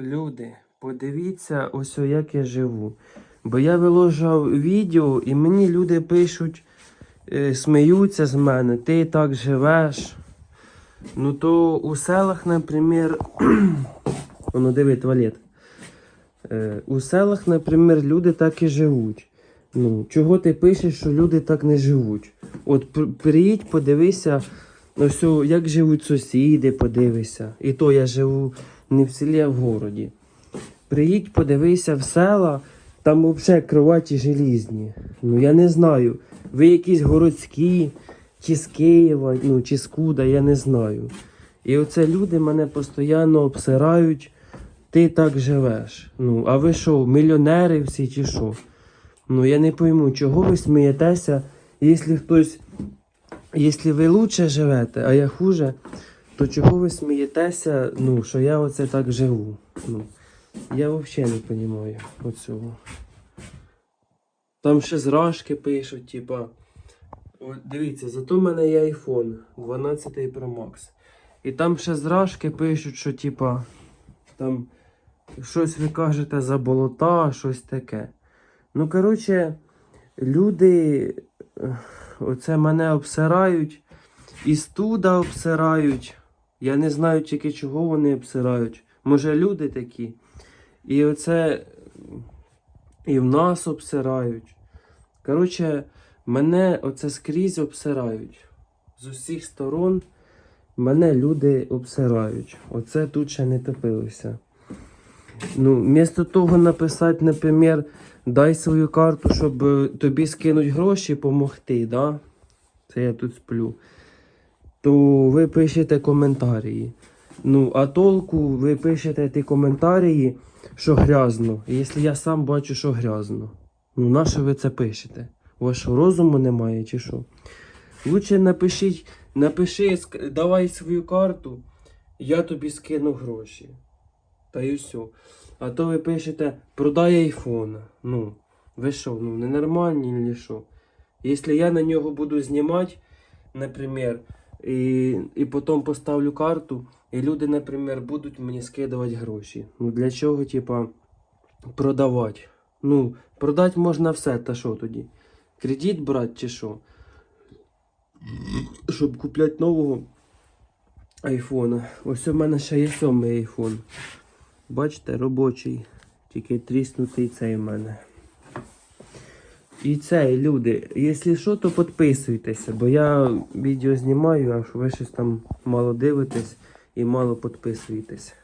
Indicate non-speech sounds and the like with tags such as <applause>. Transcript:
Люди, подивіться ось як я живу. Бо я виложав відео, і мені люди пишуть, е, сміються з мене, ти так живеш. Ну то у селах, наприклад, <clears throat> воно диви туалет. Е, у селах, наприклад, люди так і живуть. Ну, чого ти пишеш, що люди так не живуть? От приїдь, подивися, ось, о, як живуть сусіди, подивися. І то я живу не в селі, а в городі. Приїдь, подивися в села, там взагалі кроваті желізні. Ну я не знаю. Ви якісь городські, чи з Києва, ну чи з Куда, я не знаю. І оце люди мене постійно обсирають, ти так живеш. Ну, а ви що, мільйонери всі чи що? Ну я не пойму, чого ви смієтеся, якщо хтось, якщо ви лучше живете, а я хуже, то чого ви смієтеся, ну, що я оце так живу? Ну, я взагалі не розумію оцього. Там ще зражки пишуть, типа. Дивіться, зато в мене є iPhone 12 Pro Max. І там ще зражки пишуть, що типа там щось ви кажете за болота, щось таке. Ну, коротше, люди оце мене обсирають, і студа обсирають. Я не знаю тільки чого вони обсирають. Може, люди такі. І оце і в нас обсирають. Коротше, мене оце скрізь обсирають. З усіх сторон мене люди обсирають. Оце тут ще не топилося. Ну, вмісто того написати, наприклад, дай свою карту, щоб е, тобі скинуть гроші, помогти, да? Це я тут сплю. То ви пишете коментарі. Ну, а толку ви пишете ті коментарі, що грязно. Якщо я сам бачу, що грязно. Ну, на що ви це пишете? У вас розуму немає чи що? Лучше напишіть, напиши, давай свою карту, я тобі скину гроші. Та і все. А то ви пишете, продай айфон. Ну, ви що, ну ненормальні чи що? Якщо я на нього буду знімати, наприклад, і, і потім поставлю карту, і люди, наприклад, будуть мені скидувати гроші. Ну для чого, типа, продавати? Ну, продати можна все, та що тоді? Кредит брати чи що? Щоб купляти нового айфона. Ось у мене ще є сьомий айфон. Бачите, робочий. Тільки тріснутий цей в мене. І цей, люди, якщо що, то підписуйтеся, бо я відео знімаю, а ви щось там мало дивитесь і мало підписуєтесь.